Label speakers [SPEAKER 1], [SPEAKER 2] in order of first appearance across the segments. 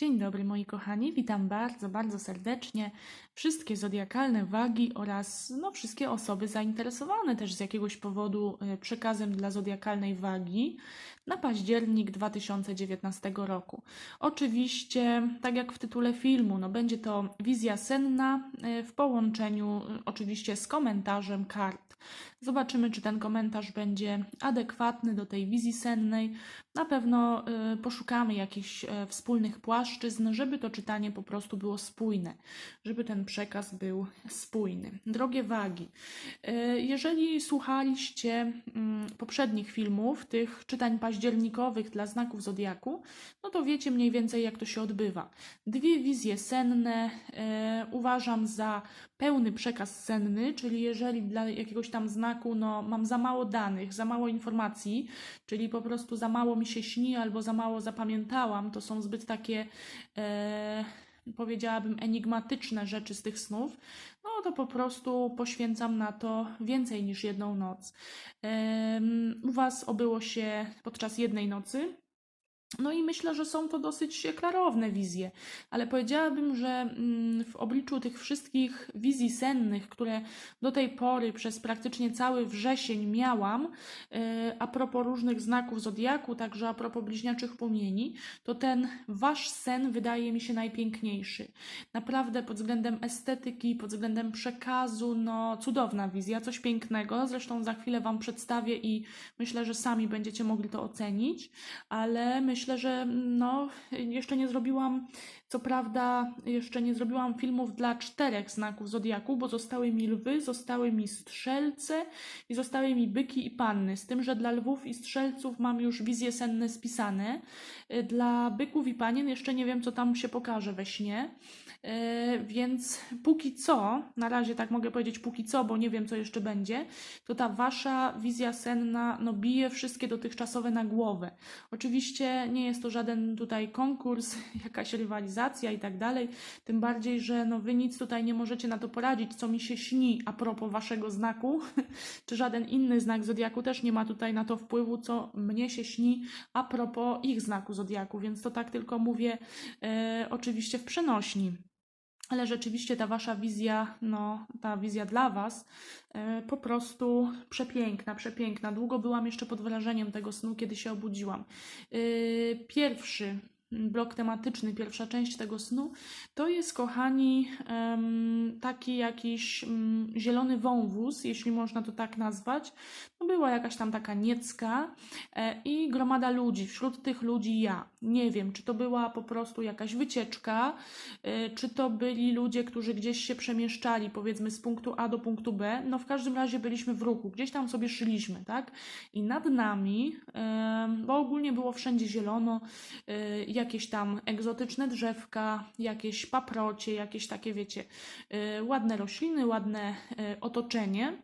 [SPEAKER 1] Dzień dobry moi kochani, witam bardzo, bardzo serdecznie wszystkie zodiakalne wagi oraz no, wszystkie osoby zainteresowane też z jakiegoś powodu e, przekazem dla zodiakalnej wagi na październik 2019 roku. Oczywiście, tak jak w tytule filmu, no, będzie to wizja senna e, w połączeniu e, oczywiście z komentarzem kart. Zobaczymy, czy ten komentarz będzie adekwatny do tej wizji sennej. Na pewno y, poszukamy jakichś e, wspólnych płaszczyzn, żeby to czytanie po prostu było spójne, żeby ten przekaz był spójny. Drogie wagi, y, jeżeli słuchaliście mm, poprzednich filmów, tych czytań październikowych dla znaków zodiaku, no to wiecie mniej więcej, jak to się odbywa. Dwie wizje senne e, uważam za pełny przekaz senny, czyli jeżeli dla jakiegoś tam znaku no, mam za mało danych, za mało informacji, czyli po prostu za mało mi się śni albo za mało zapamiętałam, to są zbyt takie, e, powiedziałabym, enigmatyczne rzeczy z tych snów, no to po prostu poświęcam na to więcej niż jedną noc. E, u Was obyło się podczas jednej nocy. No i myślę, że są to dosyć klarowne wizje, ale powiedziałabym, że mm, w obliczu tych wszystkich wizji sennych, które do tej pory przez praktycznie cały wrzesień miałam, e, a propos różnych znaków zodiaku, także a propos bliźniaczych płomieni, to ten wasz sen wydaje mi się najpiękniejszy. Naprawdę pod względem estetyki, pod względem przekazu, no cudowna wizja, coś pięknego. Zresztą za chwilę wam przedstawię i myślę, że sami będziecie mogli to ocenić, ale myślę, myślę, że no, jeszcze nie zrobiłam, co prawda, jeszcze nie zrobiłam filmów dla czterech znaków zodiaku, bo zostały mi lwy, zostały mi strzelce i zostały mi byki i panny. Z tym, że dla lwów i strzelców mam już wizje senne spisane. Dla byków i panien jeszcze nie wiem, co tam się pokaże we śnie. E, więc póki co, na razie tak mogę powiedzieć póki co, bo nie wiem co jeszcze będzie, to ta wasza wizja senna no, bije wszystkie dotychczasowe na głowę. Oczywiście nie jest to żaden tutaj konkurs, jakaś rywalizacja i tak dalej, tym bardziej, że no, wy nic tutaj nie możecie na to poradzić, co mi się śni a propos waszego znaku, czy żaden inny znak zodiaku też nie ma tutaj na to wpływu, co mnie się śni a propos ich znaku zodiaku, więc to tak tylko mówię e, oczywiście w przenośni ale rzeczywiście ta wasza wizja, no, ta wizja dla was, e, po prostu przepiękna, przepiękna. Długo byłam jeszcze pod wrażeniem tego snu, kiedy się obudziłam. E, pierwszy blok tematyczny, pierwsza część tego snu, to jest, kochani, taki jakiś mm, zielony wąwóz, jeśli można to tak nazwać. No była jakaś tam taka niecka e, i gromada ludzi. Wśród tych ludzi ja. Nie wiem, czy to była po prostu jakaś wycieczka, e, czy to byli ludzie, którzy gdzieś się przemieszczali, powiedzmy z punktu A do punktu B. No w każdym razie byliśmy w ruchu, gdzieś tam sobie szliśmy, tak? I nad nami, bo ogólnie było wszędzie zielono, e, jakieś tam egzotyczne drzewka, jakieś paprocie, jakieś takie, wiecie, ładne rośliny, ładne otoczenie.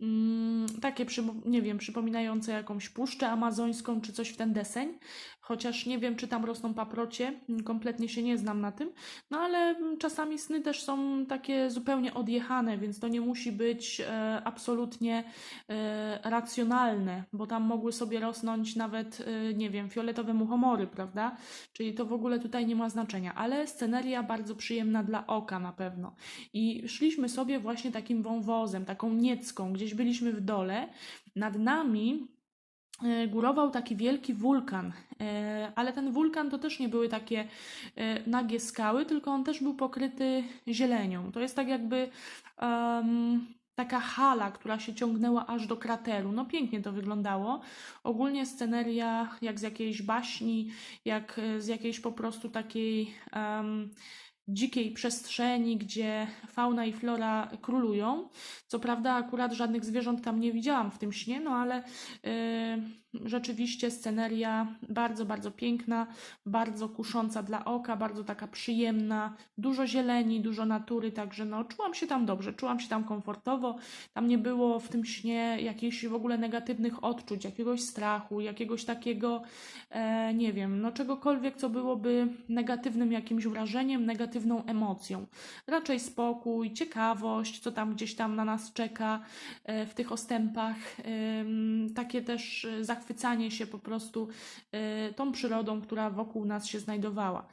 [SPEAKER 1] Mm, takie, nie wiem, przypominające jakąś puszczę amazońską czy coś w ten deseń chociaż nie wiem, czy tam rosną paprocie, mm, kompletnie się nie znam na tym, no ale mm, czasami sny też są takie zupełnie odjechane, więc to nie musi być e, absolutnie e, racjonalne, bo tam mogły sobie rosnąć nawet, e, nie wiem, fioletowe muchomory, prawda? Czyli to w ogóle tutaj nie ma znaczenia, ale sceneria bardzo przyjemna dla oka na pewno. I szliśmy sobie właśnie takim wąwozem, taką niecką, gdzieś byliśmy w dole, nad nami górował taki wielki wulkan, e, ale ten wulkan to też nie były takie e, nagie skały, tylko on też był pokryty zielenią. To jest tak jakby um, taka hala, która się ciągnęła aż do krateru. No pięknie to wyglądało. Ogólnie sceneria jak z jakiejś baśni, jak z jakiejś po prostu takiej um, dzikiej przestrzeni, gdzie fauna i flora królują. Co prawda, akurat żadnych zwierząt tam nie widziałam w tym śnie, no ale yy, rzeczywiście sceneria bardzo, bardzo piękna, bardzo kusząca dla oka, bardzo taka przyjemna, dużo zieleni, dużo natury, także no, czułam się tam dobrze, czułam się tam komfortowo. Tam nie było w tym śnie jakichś w ogóle negatywnych odczuć, jakiegoś strachu, jakiegoś takiego, e, nie wiem, no czegokolwiek, co byłoby negatywnym jakimś wrażeniem, negatywną emocją. Raczej spokój, ciekawość, co tam gdzieś tam na nas czeka e, w tych ostępach. Takie też zachwycenie zachwycanie się po prostu e, tą przyrodą, która wokół nas się znajdowała,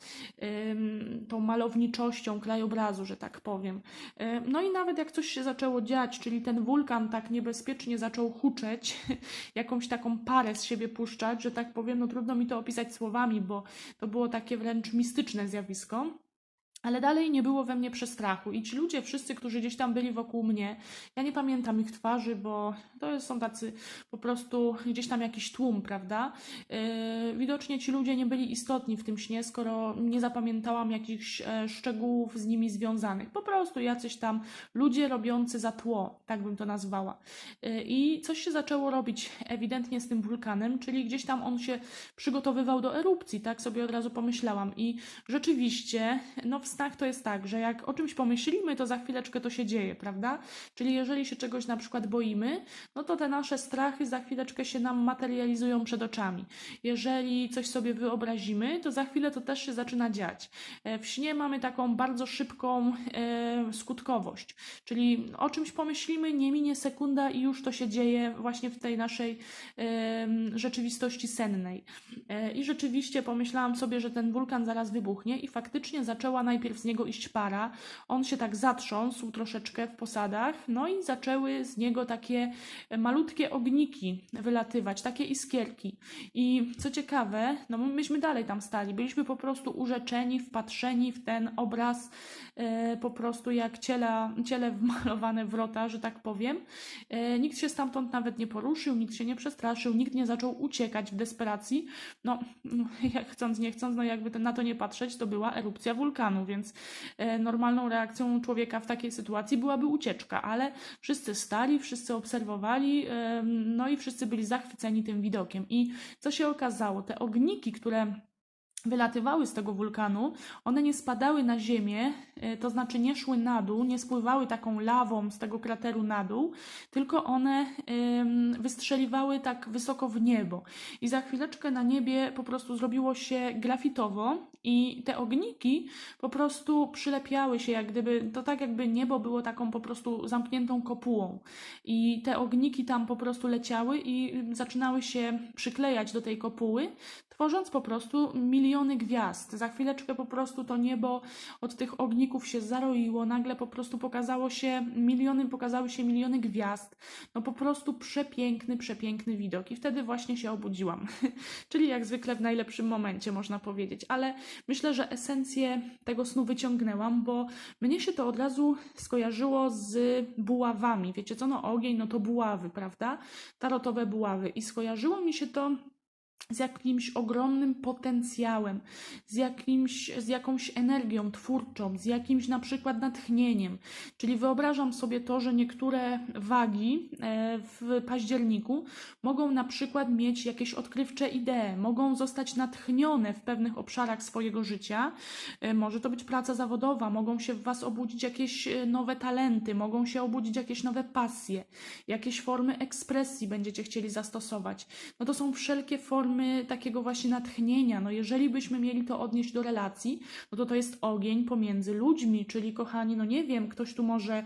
[SPEAKER 1] Ym, tą malowniczością krajobrazu, że tak powiem. E, No i nawet jak coś się zaczęło dziać, czyli ten wulkan tak niebezpiecznie zaczął huczeć, jakąś taką parę z siebie puszczać, że tak powiem, no trudno mi to opisać słowami, bo to było takie wręcz mistyczne zjawisko. Ale dalej nie było we mnie przestrachu. I ci ludzie, wszyscy, którzy gdzieś tam byli wokół mnie, ja nie pamiętam ich twarzy, bo to są tacy po prostu gdzieś tam jakiś tłum, prawda? Yy, widocznie ci ludzie nie byli istotni w tym śnie, skoro nie zapamiętałam jakichś e, szczegółów z nimi związanych. Po prostu jacyś tam ludzie robiący za tło, tak bym to nazwała. Yy, I coś się zaczęło robić ewidentnie z tym wulkanem, czyli gdzieś tam on się przygotowywał do erupcji, tak sobie od razu pomyślałam. I rzeczywiście, no w snach to jest tak, że jak o czymś pomyślimy, to za chwileczkę to się dzieje, prawda? Czyli jeżeli się czegoś na przykład boimy, no to te nasze strachy za chwileczkę się nam materializują przed oczami. Jeżeli coś sobie wyobrazimy, to za chwilę to też się zaczyna dziać. E, W śnie mamy taką bardzo szybką e, skutkowość, czyli o czymś pomyślimy, nie minie sekunda i już to się dzieje właśnie w tej naszej em, rzeczywistości sennej. E, I rzeczywiście pomyślałam sobie, że ten wulkan zaraz wybuchnie i faktycznie zaczęła najpierw z niego iść para. On się tak zatrząsł troszeczkę w posadach, no i zaczęły z niego takie malutkie ogniki wylatywać, takie iskierki. I co ciekawe, no my- myśmy dalej tam stali, byliśmy po prostu urzeczeni, wpatrzeni w ten obraz, e, po prostu jak ciele, ciele wmalowane wrota, że tak powiem. E, nikt się stamtąd nawet nie poruszył, nikt się nie przestraszył, nikt nie zaczął uciekać w desperacji. No, jak chcąc, nie chcąc, no jakby na to nie patrzeć, to była erupcja wulkanu, więc e, normalną reakcją człowieka w takiej sytuacji byłaby ucieczka, ale wszyscy stali, wszyscy obserwowali, em, no i wszyscy byli zachwyceni tym widokiem. I co się okazało? Te ogniki, które wylatywały z tego wulkanu, one nie spadały na ziemię, e, to znaczy nie szły na dół, nie spływały taką lawą z tego krateru na dół, tylko one wystrzeliwały tak wysoko w niebo. I za chwileczkę na niebie po prostu zrobiło się grafitowo i te ogniki po prostu przylepiały się, jak gdyby, to tak jakby niebo było taką po prostu zamkniętą kopułą. I te ogniki tam po prostu leciały i zaczynały się przyklejać do tej kopuły, tworząc po prostu miliony gwiazd. Za chwileczkę po prostu to niebo od tych ogników się zaroiło, nagle po prostu pokazało się miliony, pokazały się miliony gwiazd. No po prostu przepiękny, przepiękny widok. I wtedy właśnie się obudziłam. Czyli jak zwykle w najlepszym momencie, można powiedzieć. Ale myślę, że esencję tego snu wyciągnęłam, bo mnie się to od razu skojarzyło z buławami. Wiecie co? No ogień, no to buławy, prawda? Tarotowe buławy. I skojarzyło mi się to z jakimś ogromnym potencjałem, z, jakimś, z jakąś energią twórczą, z jakimś na przykład natchnieniem. Czyli wyobrażam sobie to, że niektóre wagi e, w październiku mogą na przykład mieć jakieś odkrywcze idee, mogą zostać natchnione w pewnych obszarach swojego życia. E, Może to być praca zawodowa, mogą się w Was obudzić jakieś e, nowe talenty, mogą się obudzić jakieś nowe pasje, jakieś formy ekspresji będziecie chcieli zastosować. No to są wszelkie formy takiego właśnie natchnienia. No jeżeli byśmy mieli to odnieść do relacji, no to to jest ogień pomiędzy ludźmi, czyli kochani, no nie wiem, ktoś tu może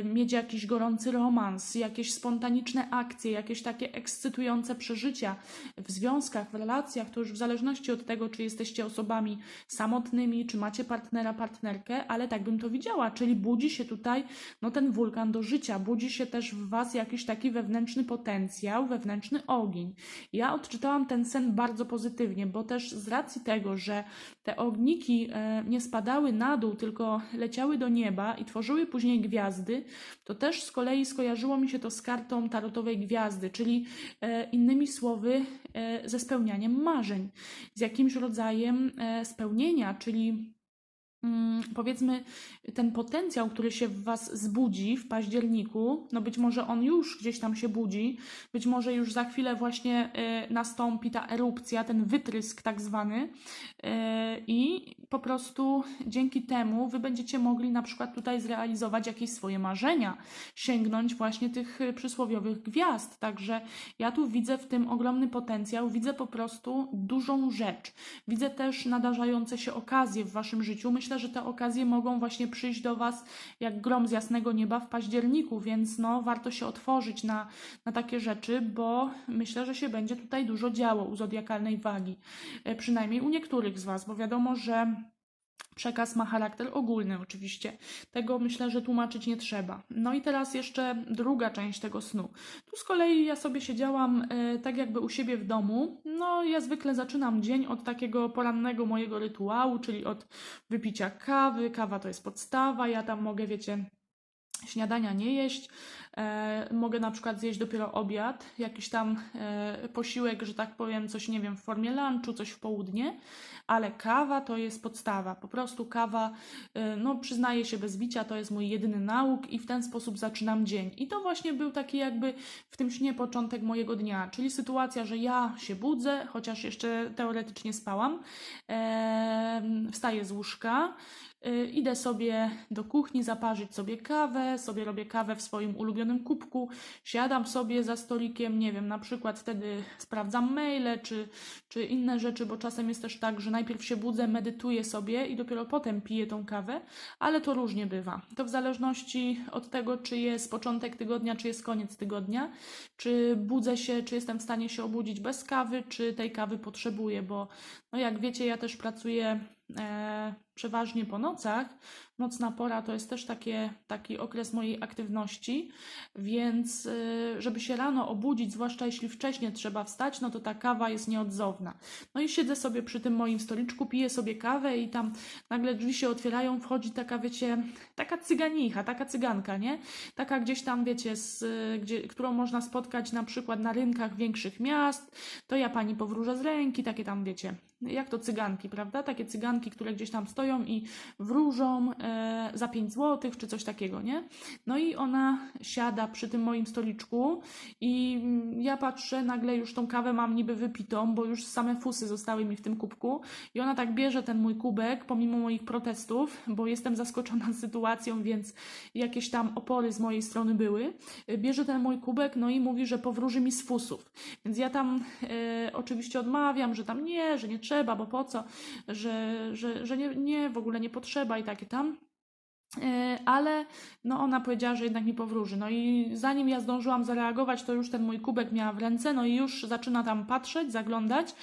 [SPEAKER 1] y, mieć jakiś gorący romans, jakieś spontaniczne akcje, jakieś takie ekscytujące przeżycia w związkach, w relacjach, to już w zależności od tego, czy jesteście osobami samotnymi, czy macie partnera, partnerkę, ale tak bym to widziała, czyli budzi się tutaj no ten wulkan do życia, budzi się też w Was jakiś taki wewnętrzny potencjał, wewnętrzny ogień. Ja odczytałam ten sen bardzo pozytywnie, bo też z racji tego, że te ogniki e, nie spadały na dół, tylko leciały do nieba i tworzyły później gwiazdy, to też z kolei skojarzyło mi się to z kartą tarotowej gwiazdy, czyli e, innymi słowy e, ze spełnianiem marzeń, z jakimś rodzajem spełnienia, czyli powiedzmy, ten potencjał, który się w Was zbudzi w październiku, no być może on już gdzieś tam się budzi, być może już za chwilę właśnie y, nastąpi ta erupcja, ten wytrysk tak zwany y, i po prostu dzięki temu Wy będziecie mogli na przykład tutaj zrealizować jakieś swoje marzenia, sięgnąć właśnie tych przysłowiowych gwiazd. Także ja tu widzę w tym ogromny potencjał, widzę po prostu dużą rzecz. Widzę też nadarzające się okazje w Waszym życiu. Myślę, myślę, że te okazje mogą właśnie przyjść do Was jak grom z jasnego nieba w październiku, więc no, warto się otworzyć na, na takie rzeczy, bo myślę, że się będzie tutaj dużo działo u zodiakalnej wagi. E, Przynajmniej u niektórych z Was, bo wiadomo, że Przekaz ma charakter ogólny, oczywiście. Tego myślę, że tłumaczyć nie trzeba. No i teraz jeszcze druga część tego snu. Tu z kolei ja sobie siedziałam e, tak jakby u siebie w domu. No, ja zwykle zaczynam dzień od takiego porannego mojego rytuału, czyli od wypicia kawy. Kawa to jest podstawa. Ja tam mogę, wiecie, śniadania nie jeść. E, mogę na przykład zjeść dopiero obiad, jakiś tam e, posiłek, że tak powiem, coś nie wiem, w formie lunchu, coś w południe, ale kawa to jest podstawa. Po prostu kawa, e, no przyznaję się bez bicia, to jest mój jedyny nauk i w ten sposób zaczynam dzień. I to właśnie był taki jakby w tym śnie początek mojego dnia, czyli sytuacja, że ja się budzę, chociaż jeszcze teoretycznie spałam, e, wstaję z łóżka, Idę sobie do kuchni zaparzyć sobie kawę, sobie robię kawę w swoim ulubionym kubku, siadam sobie za stolikiem, nie wiem, na przykład wtedy sprawdzam maile czy, czy inne rzeczy, bo czasem jest też tak, że najpierw się budzę, medytuję sobie i dopiero potem piję tą kawę, ale to różnie bywa. To w zależności od tego, czy jest początek tygodnia, czy jest koniec tygodnia, czy budzę się, czy jestem w stanie się obudzić bez kawy, czy tej kawy potrzebuję, bo no jak wiecie, ja też pracuję e, przeważnie po nocach. Nocna pora to jest też takie, taki okres mojej aktywności, więc y, żeby się rano obudzić, zwłaszcza jeśli wcześniej trzeba wstać, no to ta kawa jest nieodzowna. No i siedzę sobie przy tym moim stoliczku, piję sobie kawę i tam nagle drzwi się otwierają, wchodzi taka, wiecie, taka cyganicha, taka cyganka, nie? Taka gdzieś tam, wiecie, z, gdzie, którą można spotkać na przykład na rynkach większych miast, to ja pani powróżę z ręki, takie tam, wiecie, jak to cyganki, prawda? Takie cyganki, które gdzieś tam stoją i wróżą e, za 5 zł czy coś takiego, nie? No i ona siada przy tym moim stoliczku i mm, ja patrzę, nagle już tą kawę mam niby wypitą, bo już same fusy zostały mi w tym kubku i ona tak bierze ten mój kubek, pomimo moich protestów, bo jestem zaskoczona sytuacją, więc jakieś tam opory z mojej strony były. E, Bierze ten mój kubek, no i mówi, że powróży mi z fusów. Więc ja tam e, oczywiście odmawiam, że tam nie, że nie trzeba, bo po co, że, że, że nie, nie, w ogóle nie potrzeba i takie tam. E, Ale no ona powiedziała, że jednak mi powróży. No i zanim ja zdążyłam zareagować, to już ten mój kubek miała w ręce, no i już zaczyna tam patrzeć, zaglądać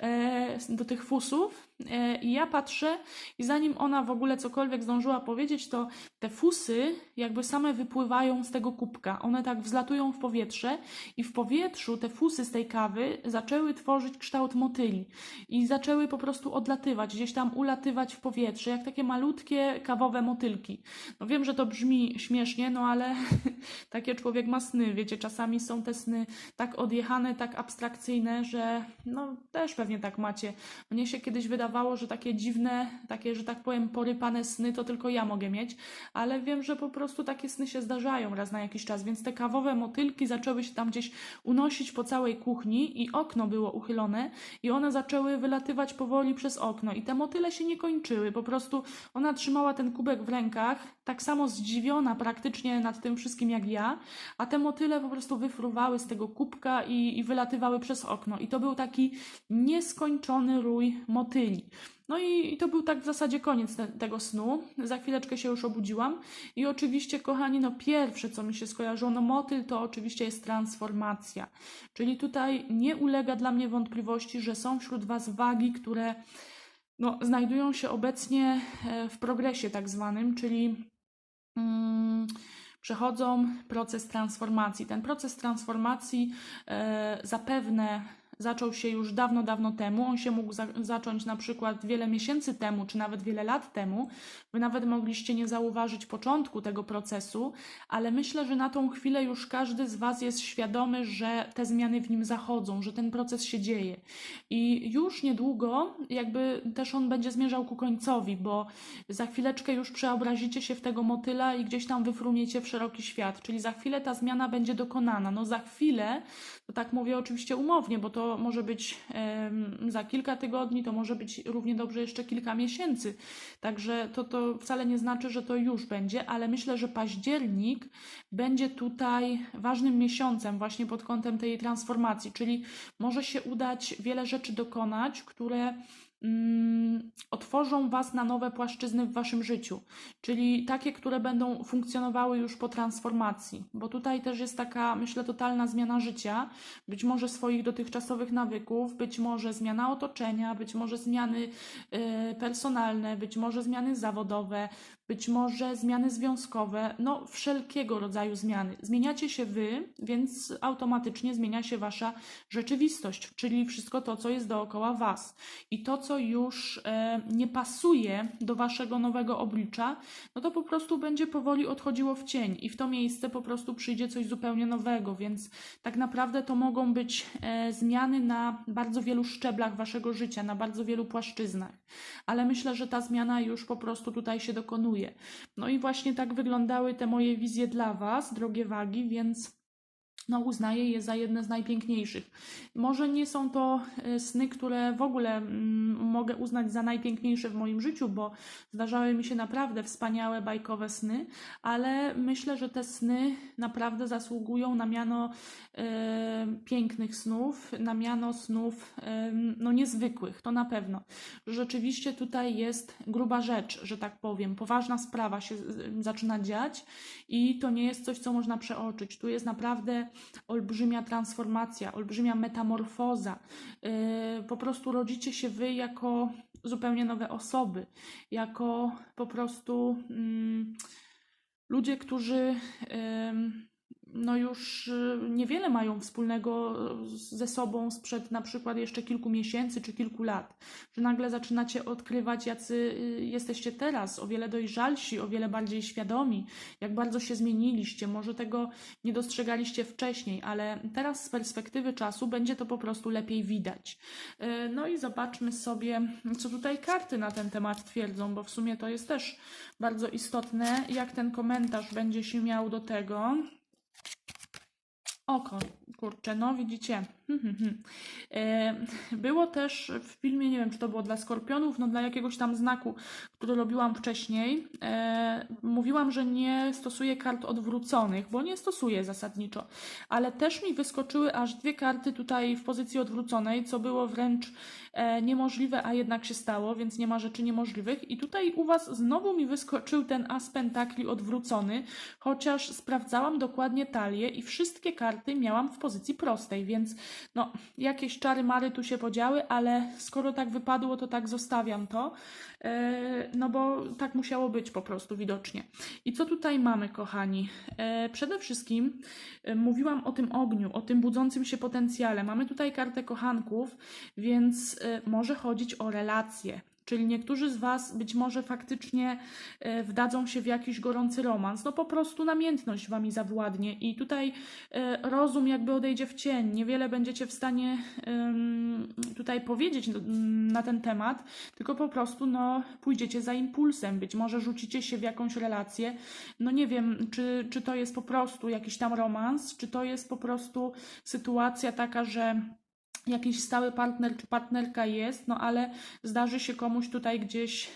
[SPEAKER 1] e, do tych fusów. E, I ja patrzę, i zanim ona w ogóle cokolwiek zdążyła powiedzieć, to te fusy jakby same wypływają z tego kubka. One tak wzlatują w powietrze, i w powietrzu te fusy z tej kawy zaczęły tworzyć kształt motyli. I zaczęły po prostu odlatywać, gdzieś tam ulatywać w powietrze, jak takie malutkie kawowe motylki. No wiem, że to brzmi śmiesznie, no ale takie człowiek ma sny, wiecie, czasami są te sny tak odjechane, tak abstrakcyjne, że no też pewnie tak macie. Mnie się kiedyś wydawało, że takie dziwne, takie, że tak powiem, porypane sny to tylko ja mogę mieć, ale wiem, że po prostu takie sny się zdarzają raz na jakiś czas, więc te kawowe motylki zaczęły się tam gdzieś unosić po całej kuchni i okno było uchylone i one zaczęły wylatywać powoli przez okno. I te motyle się nie kończyły, po prostu ona trzymała ten kubek w rękach, tak samo zdziwiona praktycznie nad tym wszystkim jak ja, a te motyle po prostu wyfruwały z tego kubka i, i wylatywały przez okno i to był taki nieskończony rój motyli. No i, i to był tak w zasadzie koniec te, tego snu. Za chwileczkę się już obudziłam. I oczywiście, kochani, no pierwsze, co mi się skojarzyło, no motyl to oczywiście jest transformacja. Czyli tutaj nie ulega dla mnie wątpliwości, że są wśród Was wagi, które no, znajdują się obecnie e, w progresie tak zwanym, czyli mm, przechodzą proces transformacji. Ten proces transformacji e, zapewne zaczął się już dawno, dawno temu. On się mógł za zacząć na przykład wiele miesięcy temu, czy nawet wiele lat temu. Wy nawet mogliście nie zauważyć początku tego procesu, ale myślę, że na tą chwilę już każdy z Was jest świadomy, że te zmiany w nim zachodzą, że ten proces się dzieje. I już niedługo jakby też on będzie zmierzał ku końcowi, bo za chwileczkę już przeobrazicie się w tego motyla i gdzieś tam wyfrumiecie w szeroki świat. Czyli za chwilę ta zmiana będzie dokonana. No za chwilę, to tak mówię oczywiście umownie, bo to może być za kilka tygodni, to może być równie dobrze jeszcze kilka miesięcy. Także to, to wcale nie znaczy, że to już będzie, ale myślę, że październik będzie tutaj ważnym miesiącem właśnie pod kątem tej transformacji, czyli może się udać wiele rzeczy dokonać, które otworzą otworzą Was na nowe płaszczyzny w Waszym życiu, czyli takie, które będą funkcjonowały już po transformacji, bo tutaj też jest taka, myślę, totalna zmiana życia, być może swoich dotychczasowych nawyków, być może zmiana otoczenia, być może zmiany y, personalne, być może zmiany zawodowe, być może zmiany związkowe, no wszelkiego rodzaju zmiany. Zmieniacie się wy, więc automatycznie zmienia się wasza rzeczywistość, czyli wszystko to, co jest dookoła was. I to, co już e, nie pasuje do waszego nowego oblicza, no to po prostu będzie powoli odchodziło w cień i w to miejsce po prostu przyjdzie coś zupełnie nowego, więc tak naprawdę to mogą być e, zmiany na bardzo wielu szczeblach waszego życia, na bardzo wielu płaszczyznach. Ale myślę, że ta zmiana już po prostu tutaj się dokonuje. No i właśnie tak wyglądały te moje wizje dla Was, drogie wagi, więc no, uznaję je za jedne z najpiękniejszych. Może nie są to e, sny, które w ogóle mm, mogę uznać za najpiękniejsze w moim życiu, bo zdarzały mi się naprawdę wspaniałe, bajkowe sny, ale myślę, że te sny naprawdę zasługują na miano e, pięknych snów, na miano snów e, no, niezwykłych, to na pewno. Rzeczywiście tutaj jest gruba rzecz, że tak powiem, poważna sprawa się zaczyna dziać i to nie jest coś, co można przeoczyć. Tu jest naprawdę olbrzymia transformacja, olbrzymia metamorfoza. Yy, Po prostu rodzicie się wy jako zupełnie nowe osoby, jako po prostu mm, ludzie, którzy no już y, niewiele mają wspólnego ze sobą sprzed na przykład jeszcze kilku miesięcy czy kilku lat, że nagle zaczynacie odkrywać, jacy y, jesteście teraz, o wiele dojrzalsi, o wiele bardziej świadomi, jak bardzo się zmieniliście. Może tego nie dostrzegaliście wcześniej, ale teraz z perspektywy czasu będzie to po prostu lepiej widać. Y, No i zobaczmy sobie, co tutaj karty na ten temat twierdzą, bo w sumie to jest też bardzo istotne, jak ten komentarz będzie się miał do tego. Hakan. Kurczę, no widzicie. Hmm, hmm, hmm. E, Było też w filmie, nie wiem czy to było dla skorpionów, no dla jakiegoś tam znaku, który robiłam wcześniej. E, Mówiłam, że nie stosuję kart odwróconych, bo nie stosuję zasadniczo, ale też mi wyskoczyły aż dwie karty tutaj w pozycji odwróconej, co było wręcz e, niemożliwe, a jednak się stało, więc nie ma rzeczy niemożliwych. I tutaj u Was znowu mi wyskoczył ten as pentakli odwrócony, chociaż sprawdzałam dokładnie talię i wszystkie karty miałam w pozycji prostej, więc no, jakieś czary mary tu się podziały, ale skoro tak wypadło, to tak zostawiam to, e, no bo tak musiało być po prostu widocznie. I co tutaj mamy, kochani? E, Przede wszystkim e, mówiłam o tym ogniu, o tym budzącym się potencjale. Mamy tutaj kartę kochanków, więc może chodzić o relacje. Czyli niektórzy z Was być może faktycznie e, wdadzą się w jakiś gorący romans. No po prostu namiętność Wami zawładnie i tutaj e, rozum jakby odejdzie w cień. Niewiele będziecie w stanie tutaj powiedzieć na ten temat, tylko po prostu no, pójdziecie za impulsem. Być może rzucicie się w jakąś relację. No nie wiem, czy, czy to jest po prostu jakiś tam romans, czy to jest po prostu sytuacja taka, że jakiś stały partner czy partnerka jest, no ale zdarzy się komuś tutaj gdzieś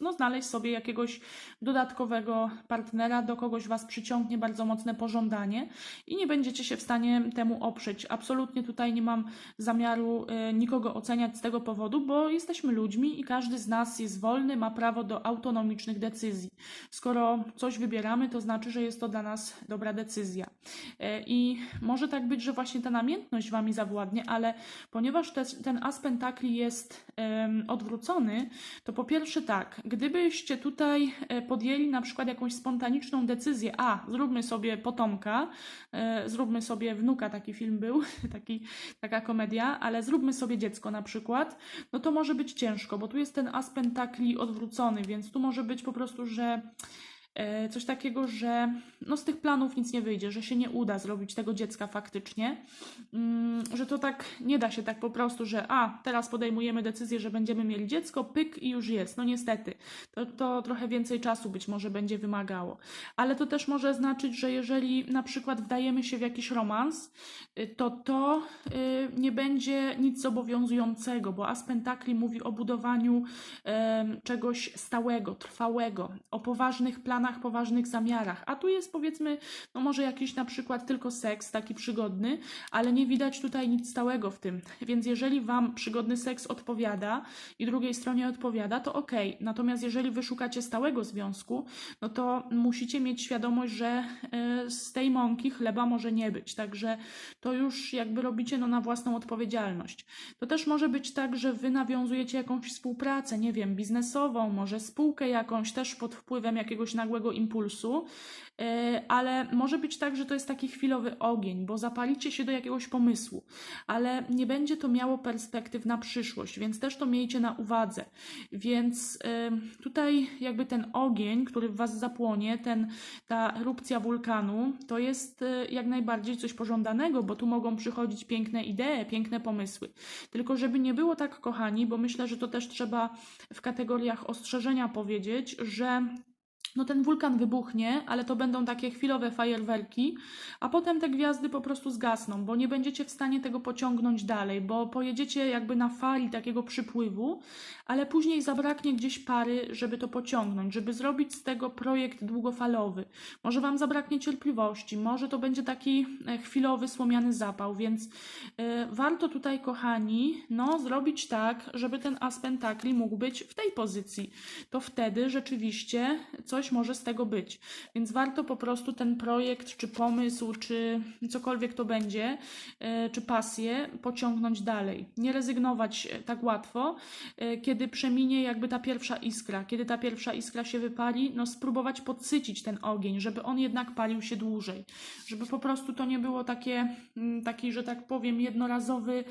[SPEAKER 1] no, znaleźć sobie jakiegoś dodatkowego partnera, do kogoś Was przyciągnie bardzo mocne pożądanie i nie będziecie się w stanie temu oprzeć. Absolutnie tutaj nie mam zamiaru e, nikogo oceniać z tego powodu, bo jesteśmy ludźmi i każdy z nas jest wolny, ma prawo do autonomicznych decyzji. Skoro coś wybieramy, to znaczy, że jest to dla nas dobra decyzja. E, I może tak być, że właśnie ta namiętność Wami zawładnie, ale ponieważ te, ten as pentakli jest odwrócony, to po pierwsze tak, gdybyście tutaj e, podjęli na przykład jakąś spontaniczną decyzję, a zróbmy sobie potomka, e, zróbmy sobie wnuka, taki film był, taki, taka komedia, ale zróbmy sobie dziecko na przykład, no to może być ciężko, bo tu jest ten as pentakli odwrócony, więc tu może być po prostu, że coś takiego, że no z tych planów nic nie wyjdzie, że się nie uda zrobić tego dziecka faktycznie, mm, że to tak nie da się tak po prostu, że a, teraz podejmujemy decyzję, że będziemy mieli dziecko, pyk i już jest. No niestety, to, to trochę więcej czasu być może będzie wymagało. Ale to też może znaczyć, że jeżeli na przykład wdajemy się w jakiś romans, y, to to y, nie będzie nic zobowiązującego, bo As Pentakli mówi o budowaniu czegoś stałego, trwałego, o poważnych planach planach, poważnych zamiarach. A tu jest powiedzmy, no może jakiś na przykład tylko seks taki przygodny, ale nie widać tutaj nic stałego w tym. Więc jeżeli Wam przygodny seks odpowiada i drugiej stronie odpowiada, to ok. Natomiast jeżeli Wy szukacie stałego związku, no to musicie mieć świadomość, że y, z tej mąki chleba może nie być. Także to już jakby robicie no, na własną odpowiedzialność. To też może być tak, że Wy nawiązujecie jakąś współpracę, nie wiem, biznesową, może spółkę jakąś, też pod wpływem jakiegoś nagłego impulsu, e, ale może być tak, że to jest taki chwilowy ogień, bo zapalicie się do jakiegoś pomysłu, ale nie będzie to miało perspektyw na przyszłość, więc też to miejcie na uwadze. Więc e, tutaj jakby ten ogień, który w Was zapłonie, ten, ta erupcja wulkanu, to jest e, jak najbardziej coś pożądanego, bo tu mogą przychodzić piękne idee, piękne pomysły. Tylko żeby nie było tak, kochani, bo myślę, że to też trzeba w kategoriach ostrzeżenia powiedzieć, że no ten wulkan wybuchnie, ale to będą takie chwilowe fajerwerki, a potem te gwiazdy po prostu zgasną, bo nie będziecie w stanie tego pociągnąć dalej, bo pojedziecie jakby na fali takiego przypływu, ale później zabraknie gdzieś pary, żeby to pociągnąć, żeby zrobić z tego projekt długofalowy. Może Wam zabraknie cierpliwości, może to będzie taki e, chwilowy, słomiany zapał, więc e, warto tutaj, kochani, no zrobić tak, żeby ten as pentakli mógł być w tej pozycji. To wtedy rzeczywiście coś może z tego być. Więc warto po prostu ten projekt, czy pomysł, czy cokolwiek to będzie, e, czy pasję pociągnąć dalej. Nie rezygnować e, tak łatwo, e, kiedy przeminie jakby ta pierwsza iskra. Kiedy ta pierwsza iskra się wypali, no spróbować podsycić ten ogień, żeby on jednak palił się dłużej. Żeby po prostu to nie było takie, mm, taki, że tak powiem, jednorazowy,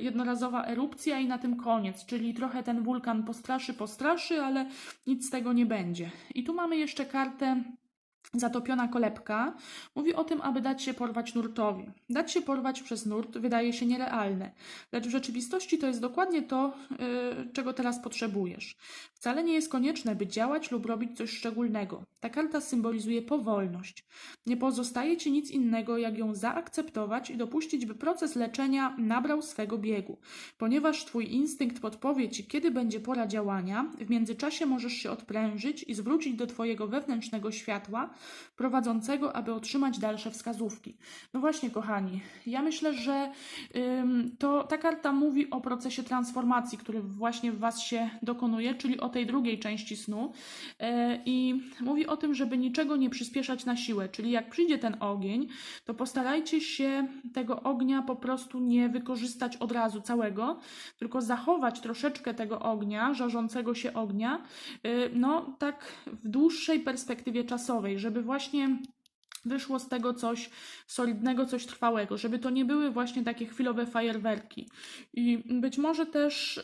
[SPEAKER 1] jednorazowa erupcja i na tym koniec. Czyli trochę ten wulkan postraszy, postraszy, ale nic z tego nie będzie. I tu mamy jeszcze kartę Zatopiona kolebka mówi o tym, aby dać się porwać nurtowi. Dać się porwać przez nurt wydaje się nierealne, lecz w rzeczywistości to jest dokładnie to, yy, czego teraz potrzebujesz. Wcale nie jest konieczne, by działać lub robić coś szczególnego. Ta karta symbolizuje powolność. Nie pozostaje ci nic innego, jak ją zaakceptować i dopuścić, by proces leczenia nabrał swego biegu. Ponieważ twój instynkt podpowie ci, kiedy będzie pora działania, w międzyczasie możesz się odprężyć i zwrócić do twojego wewnętrznego światła, prowadzącego, aby otrzymać dalsze wskazówki. No właśnie, kochani, ja myślę, że ym, to ta karta mówi o procesie transformacji, który właśnie w Was się dokonuje, czyli o tej drugiej części snu yy, i mówi o tym, żeby niczego nie przyspieszać na siłę, czyli jak przyjdzie ten ogień, to postarajcie się tego ognia po prostu nie wykorzystać od razu całego, tylko zachować troszeczkę tego ognia, żarzącego się ognia, yy, no tak w dłuższej perspektywie czasowej, żeby właśnie wyszło z tego coś solidnego, coś trwałego, żeby to nie były właśnie takie chwilowe fajerwerki. I być może też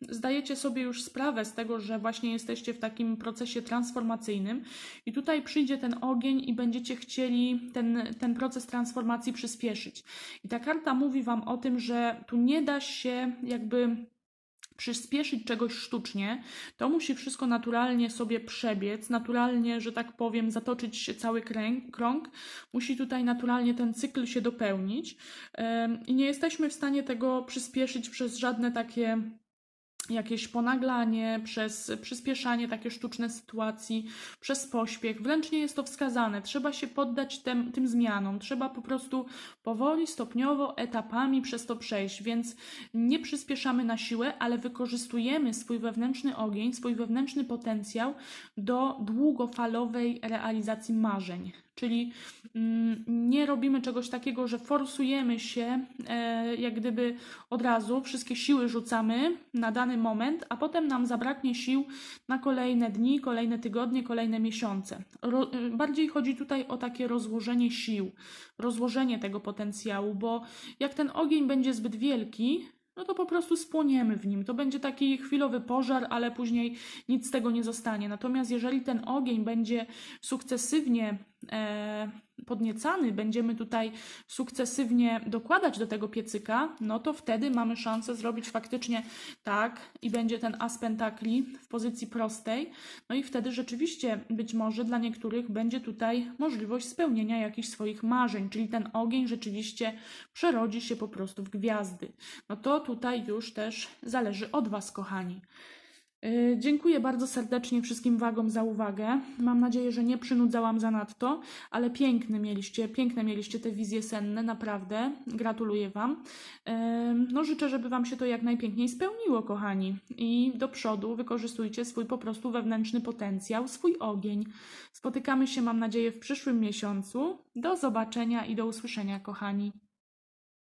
[SPEAKER 1] zdajecie sobie już sprawę z tego, że właśnie jesteście w takim procesie transformacyjnym i tutaj przyjdzie ten ogień i będziecie chcieli ten, ten proces transformacji przyspieszyć. I ta karta mówi Wam o tym, że tu nie da się jakby przyspieszyć czegoś sztucznie, to musi wszystko naturalnie sobie przebiec, naturalnie, że tak powiem, zatoczyć się cały kręg, krąg, musi tutaj naturalnie ten cykl się dopełnić. I nie jesteśmy w stanie tego przyspieszyć przez żadne takie jakieś ponaglanie, przez przyspieszanie takie sztuczne sytuacji, przez pośpiech. Wręcz nie jest to wskazane. Trzeba się poddać tym, tym zmianom. Trzeba po prostu powoli, stopniowo, etapami przez to przejść. Więc nie przyspieszamy na siłę, ale wykorzystujemy swój wewnętrzny ogień, swój wewnętrzny potencjał do długofalowej realizacji marzeń. Czyli mm, nie robimy czegoś takiego, że forsujemy się, e, jak gdyby od razu, wszystkie siły rzucamy na dany moment, a potem nam zabraknie sił na kolejne dni, kolejne tygodnie, kolejne miesiące. E, bardziej chodzi tutaj o takie rozłożenie sił, rozłożenie tego potencjału, bo jak ten ogień będzie zbyt wielki, no to po prostu spłoniemy w nim. To będzie taki chwilowy pożar, ale później nic z tego nie zostanie. Natomiast jeżeli ten ogień będzie sukcesywnie e, podniecany, będziemy tutaj sukcesywnie dokładać do tego piecyka, no to wtedy mamy szansę zrobić faktycznie tak i będzie ten as pentakli w pozycji prostej. No i wtedy rzeczywiście być może dla niektórych będzie tutaj możliwość spełnienia jakichś swoich marzeń, czyli ten ogień rzeczywiście przerodzi się po prostu w gwiazdy. No to tutaj już też zależy od Was, kochani. Y, Dziękuję bardzo serdecznie wszystkim wagom za uwagę. Mam nadzieję, że nie przynudzałam zanadto, ale piękne mieliście, piękne mieliście te wizje senne, naprawdę. Gratuluję Wam. Ym, No, życzę, żeby Wam się to jak najpiękniej spełniło, kochani. I do przodu wykorzystujcie swój po prostu wewnętrzny potencjał, swój ogień. Spotykamy się, mam nadzieję, w przyszłym miesiącu. Do zobaczenia i do usłyszenia, kochani.